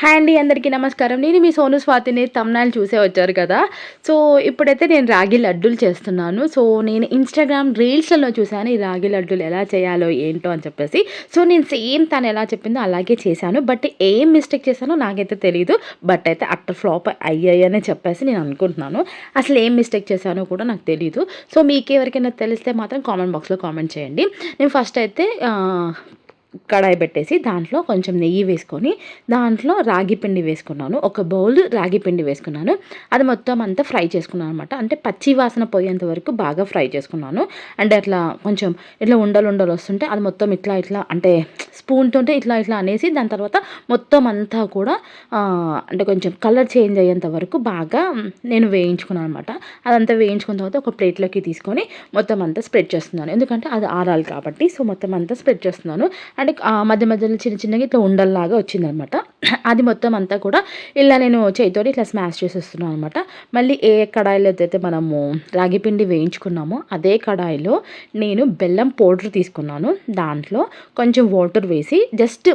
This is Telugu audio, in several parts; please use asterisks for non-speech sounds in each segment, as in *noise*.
హాయ్ అండి అందరికీ నమస్కారం. నేను మీ సోను స్వాతిని తమ్నాయిలు చూసే వచ్చారు కదా. సో ఇప్పుడైతే నేను రాగి లడ్డూలు చేస్తున్నాను. సో నేను ఇన్స్టాగ్రామ్ రీల్స్లలో చూశాను ఈ రాగి లడ్డూలు ఎలా చేయాలో ఏంటో అని చెప్పేసి. సో నేను సేమ్ తను ఎలా చెప్పిందో అలాగే చేశాను. బట్ ఏం మిస్టేక్ చేశానో నాకైతే తెలియదు బట్ అయితే అట్టర్ ఫ్లాప్ అయ్యాయనే చెప్పేసి నేను అనుకుంటున్నాను. అసలు ఏం మిస్టేక్ చేశానో కూడా నాకు తెలియదు సో మీకు ఎవరికైనా తెలిస్తే మాత్రం కామెంట్ బాక్స్లో కామెంట్ చేయండి. నేను ఫస్ట్ అయితే కడాయి పెట్టేసి దాంట్లో కొంచెం నెయ్యి వేసుకొని దాంట్లో రాగి పిండి వేసుకున్నాను. ఒక బౌల్ రాగి పిండి వేసుకున్నాను. అది మొత్తం అంతా ఫ్రై చేసుకున్నాను అనమాట అంటే పచ్చి వాసన పోయేంత వరకు బాగా ఫ్రై చేసుకున్నాను. అంటే అట్లా కొంచెం ఇట్లా ఉండలు ఉండలు వస్తుంటే అది మొత్తం ఇట్లా ఇట్లా అంటే స్పూన్తో ఇట్లా ఇట్లా అనేసి దాని తర్వాత మొత్తం అంతా కూడా అంటే కొంచెం కలర్ చేంజ్ అయ్యేంత వరకు బాగా నేను వేయించుకున్నాను అనమాట అదంతా వేయించుకున్న తర్వాత ఒక ప్లేట్లోకి తీసుకొని మొత్తం అంతా స్ప్రెడ్ చేస్తున్నాను. ఎందుకంటే అది ఆరాలి కాబట్టి సో మొత్తం అంతా స్ప్రెడ్ చేస్తున్నాను. అంటే మధ్య మధ్యలో చిన్న చిన్నగా ఇట్లా ఉండల్లాగా వచ్చిందనమాట అది మొత్తం అంతా కూడా ఇలా నేను చేతితో ఇట్లా స్మాష్ చేసేస్తున్నాను అనమాట. మళ్ళీ ఏ కడాయిలో అయితే మనము రాగి పిండి వేయించుకున్నామో అదే కడాయిలో నేను బెల్లం పౌడర్ తీసుకున్నాను. దాంట్లో కొంచెం వాటర్ వేసి జస్ట్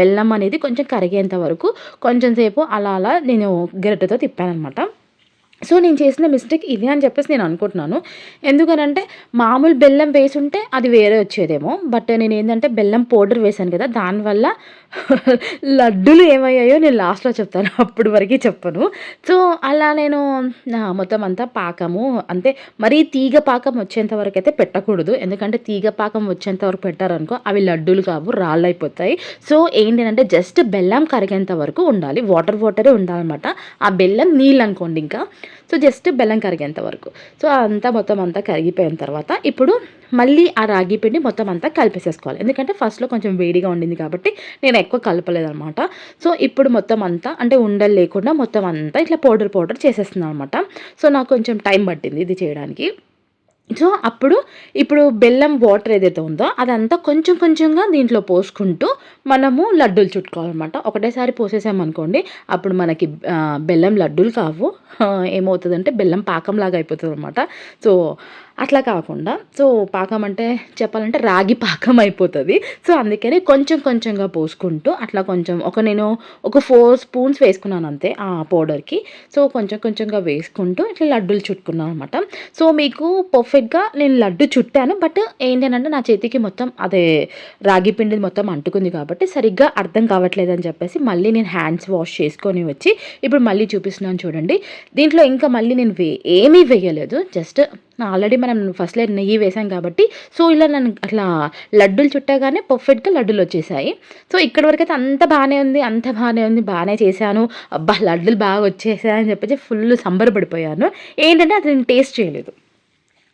బెల్లం అనేది కొంచెం కరిగేంత వరకు కొంచెం సేపు అలా అలా నేను గరిటెతో తిప్పాను అనమాట. సో నేను చేసిన మిస్టేక్ ఇది అని చెప్పేసి నేను అనుకుంటున్నాను. ఎందుకనంటే మామూలు బెల్లం వేసి ఉంటే అది వేరే వచ్చేదేమో. బట్ నేను ఏంటంటే బెల్లం పౌడర్ వేశాను కదా దానివల్ల *laughs* లడ్డులు ఏమయ్యాయో నేను లాస్ట్లో చెప్తాను అప్పుడు వరకు చెప్పను. సో అలా నేను మొత్తం అంతా పాకము అంటే మరీ తీగ పాకం వచ్చేంత వరకు అయితే పెట్టకూడదు. ఎందుకంటే తీగ పాకం వచ్చేంత వరకు పెట్టారనుకో అవి లడ్డూలు కావు రాళ్ళు అయిపోతాయి సో ఏంటంటే జస్ట్ బెల్లం కరిగేంత వరకు ఉండాలి వాటర్ వాటరే ఉండాలన్నమాట. ఆ బెల్లం నీళ్ళు అనుకోండి ఇంకా. సో జస్ట్ బెల్లం కరిగేంత వరకు. సో అంతా మొత్తం అంతా కరిగిపోయిన తర్వాత ఇప్పుడు మళ్ళీ ఆ రాగి పిండి మొత్తం అంతా కలిపేసేసుకోవాలి. ఎందుకంటే ఫస్ట్లో కొంచెం వేడిగా ఉండింది కాబట్టి నేను ఎక్కువ కలపలేదనమాట సో ఇప్పుడు మొత్తం అంతా అంటే ఉండలు లేకుండా మొత్తం అంతా ఇట్లా పౌడర్ పౌడర్ చేసేస్తున్నాను అనమాట సో నాకు కొంచెం టైం పట్టింది ఇది చేయడానికి. సో అప్పుడు ఇప్పుడు బెల్లం వాటర్ ఏదైతే ఉందో అదంతా కొంచెం కొంచెంగా దీంట్లో పోసుకుంటూ మనము లడ్డూలు చుట్టుకోవాలన్నమాట. ఒకటేసారి పోసేసామనుకోండి అప్పుడు మనకి బెల్లం లడ్డూలు కావు. *laughs* ఏమవుతుందంటే బెల్లం పాకంలాగా అయిపోతుంది అనమాట సో అట్లా కాకుండా సో పాకం అంటే చెప్పాలంటే రాగి పాకం అయిపోతుంది. సో అందుకని కొంచెం కొంచెంగా పోసుకుంటూ అట్లా కొంచెం ఒక నేను ఒక ఫోర్ స్పూన్స్ వేసుకున్నాను అంతే ఆ పౌడర్కి. సో కొంచెం కొంచెంగా వేసుకుంటూ ఇట్లా లడ్డూలు చుట్టుకున్నాను అనమాట సో మీకు పర్ఫెక్ట్గా నేను లడ్డు చుట్టాను బట్ ఏంటంటే నా చేతికి మొత్తం అదే రాగి పిండి మొత్తం అంటుకుంది కాబట్టి సరిగ్గా అర్థం కావట్లేదు అని చెప్పేసి మళ్ళీ నేను హ్యాండ్స్ వాష్ చేసుకొని వచ్చి ఇప్పుడు మళ్ళీ చూపిస్తున్నాను చూడండి. దీంట్లో ఇంకా మళ్ళీ నేను వే ఏమీ వేయలేదు. జస్ట్ ఆల్రెడీ మనం ఫస్ట్లో నెయ్యి వేసాం కాబట్టి సో ఇలా నన్ను అట్లా లడ్డూలు చుట్టగానే పర్ఫెక్ట్గా లడ్డూలు వచ్చేసాయి. సో ఇక్కడ వరకు అయితే అంత బాగానే ఉంది అంత బాగానే ఉంది బాగానే చేశాను. అబ్బా లడ్డూలు బాగా వచ్చేసాయని చెప్పేసి ఫుల్ సంబరపడిపోయాను. ఏంటంటే అది నేను టేస్ట్ చేయలేదు.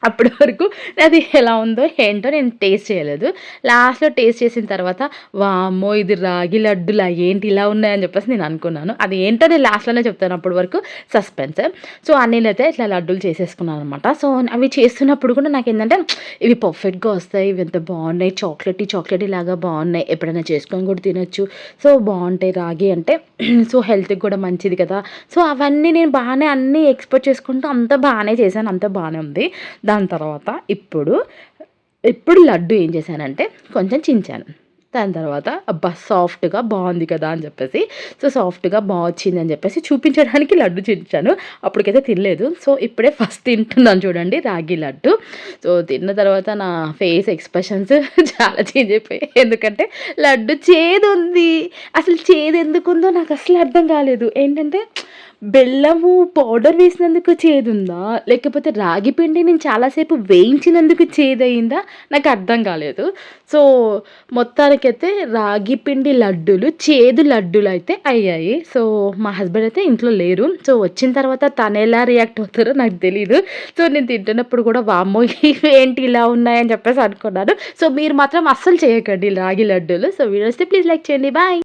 అప్పటి వరకు అది ఎలా ఉందో ఏంటో నేను టేస్ట్ చేయలేదు. లాస్ట్లో టేస్ట్ చేసిన తర్వాత వామ్మో ఇది రాగి లడ్డులా ఏంటి ఇలా ఉన్నాయని చెప్పేసి నేను అనుకున్నాను. అది ఏంటో నేను లాస్ట్లోనే చెప్తాను అప్పటి వరకు సస్పెన్స్ సో అన్నీలైతే ఇట్లా లడ్డూలు చేసేసుకున్నాను అనమాట సో అవి చేస్తున్నప్పుడు కూడా నాకు ఏంటంటే ఇవి పర్ఫెక్ట్గా వస్తాయి ఇవి ఎంత బాగున్నాయి చాక్లెట్ చాక్లెట్ ఇలాగా బాగున్నాయి ఎప్పుడైనా చేసుకొని కూడా తినొచ్చు. సో బాగుంటాయి రాగి అంటే. సో హెల్త్కి కూడా మంచిది కదా. సో అవన్నీ నేను బాగానే అన్నీ ఎక్స్పెక్ట్ చేసుకుంటూ అంత బాగానే చేశాను అంత బాగానే ఉంది. దాని తర్వాత ఇప్పుడు ఇప్పుడు లడ్డు ఏం చేశానంటే కొంచెం చించాను. దాని తర్వాత అబ్బా సాఫ్ట్గా బాగుంది కదా అని చెప్పేసి సో సాఫ్ట్గా బాగా వచ్చింది అని చెప్పేసి చూపించడానికి లడ్డు చించాను. అప్పటికైతే తినలేదు. సో ఇప్పుడే ఫస్ట్ తింటున్నాను చూడండి రాగి లడ్డు. సో తిన్న తర్వాత నా ఫేస్ ఎక్స్ప్రెషన్స్ చాలా చేంజ్ అయిపోయాయి. ఎందుకంటే లడ్డు చేదు ఉంది. అసలు చేదు ఎందుకుందో నాకు అసలు అర్థం కాలేదు. ఏంటంటే బెల్లము పౌడర్ వేసినందుకు చేదుందా? లేకపోతే రాగి పిండి నేను చాలాసేపు వేయించినందుకు చేదయిందా? నాకు అర్థం కాలేదు. సో మొత్తానికైతే రాగి పిండి లడ్డూలు చేదు లడ్డూలు అయితే అయ్యాయి. సో మా హస్బెండ్ అయితే ఇంట్లో లేరు. సో వచ్చిన తర్వాత తను ఎలా రియాక్ట్ అవుతారో నాకు తెలియదు సో నేను తింటున్నప్పుడు కూడా వామ్మో ఏంటి ఇలా ఉన్నాయని చెప్పేసి అనుకున్నాను. సో మీరు మాత్రం అస్సలు చేయకండి రాగి లడ్డూలు. సో వీడియోస్తే ప్లీజ్ లైక్ చేయండి. బాయ్!